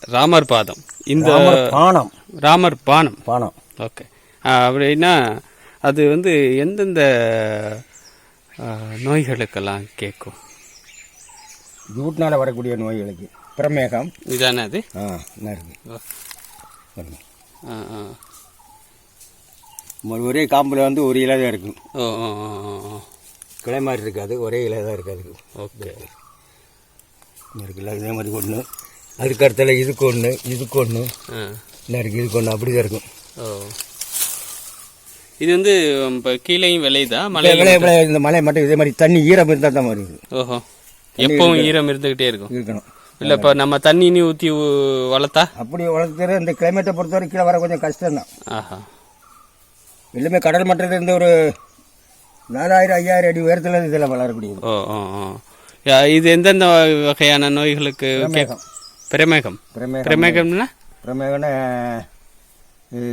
ராமர் பாதம். இந்த பானம். ராமர் பானம். பானம். ஓகே. அப்படின்னா அது வந்து எந்தெந்த நோய்களுக்கெல்லாம் கேட்கும்? ஜூட்னால வரக்கூடிய நோய்களுக்கு. பிரமேகம். இதானே அது? ஆ ஒரு- காம்பில் வந்து ஒரு இலை தான் இருக்கும். கிளை மாதிரி இருக்காது. ஒரே இலை தான் இருக்காது. ஓகே. இருக்குல்ல? இதே மாதிரி ஒன்று அதுக்கு அடுத்தால இதுக்கு ஒன்று இதுக்கு ஒன்று என்ன இருக்குது இதுக்கு ஒன்று அப்படி தான் இருக்கும். ஓ. இது வந்து இப்போ கீழேயும் விளையுதா மழை விளைய இந்த மழை மட்டும் இதே மாதிரி தண்ணி ஈரம் இருந்தால் தான் இருக்குது ஓஹோ. எப்பவும் ஈரம் இருந்துகிட்டே இருக்கும். இருக்கணும். இல்லை இப்போ நம்ம தண்ணி நீ ஊற்றி வளர்த்தா அப்படி வளர்த்துற இந்த கிளைமேட்டை பொறுத்தவரை கீழே வர கொஞ்சம் கஷ்டம் தான் ஆஹா. எல்லாமே கடல் மட்டத்திலிருந்து ஒரு நாலாயிரம் ஐயாயிரம் அடி உயரத்தில் இதில் வளரக்கூடியது. ஓ ஓ இது எந்தெந்த வகையான நோய்களுக்கு கேட்கும் பிரமேகம். பிரமேகம். பிரமேகம்னா? பிரமேகம்னா இது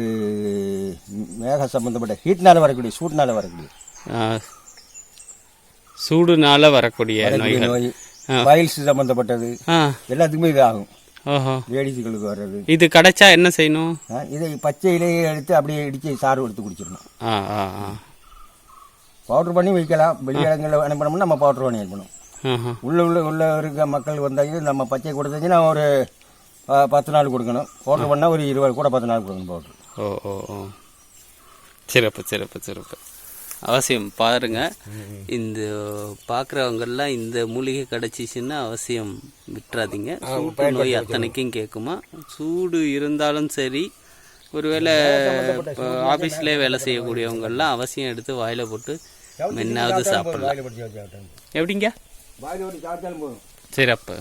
மேக சம்பந்தப்பட்ட ஹீட்னால வரக்கூடிய சூட்னால வரக்கூடிய. சூடுனால வரக்கூடிய நோய்கள். நோய் பைல்ஸ் சம்பந்தப்பட்டது. எல்லாத்துக்குமே இது ஆகும். லேடிஸுகளுக்கு வர்றது. இது கிடைச்சா என்ன செய்யணும்? இதை பச்சை இலையை எடுத்து அப்படியே இடித்து சாறு எடுத்து குடிச்சிடணும். பவுடர் பண்ணி வைக்கலாம். வெளியிடங்களில் அனுப்பணும்னா நம்ம பவுடர் பண்ணி அனுப்பணும். உள்ள உள்ள உள்ள இருக்க மக்கள் வந்தாங்க நம்ம பச்சை கொடுத்ததுன்னா ஒரு பத்து நாள் கொடுக்கணும். பவுடர் பண்ணால் ஒரு இருபது கூட பத்து நாள் கொடுக்கணும் பவுடர் ஓ ஓ ஓ. சிறப்பு சிறப்பு சிறப்பு. அவசியம். பாருங்க இந்த பார்க்குறவங்கெல்லாம் இந்த மூலிகை கிடச்சிச்சின்னா அவசியம் விட்டுறாதீங்க. சூட்டு நோய் அத்தனைக்கும் கேட்குமா? சூடு இருந்தாலும் சரி ஒருவேளை ஆஃபீஸ்லேயே வேலை செய்யக்கூடியவங்கெல்லாம் அவசியம் எடுத்து வாயில் போட்டு மென்னாவது சாப்பிடலாம். எப்படிங்க? வாயில் சாப்பிட்டாலும் போதும். சிறப்பு.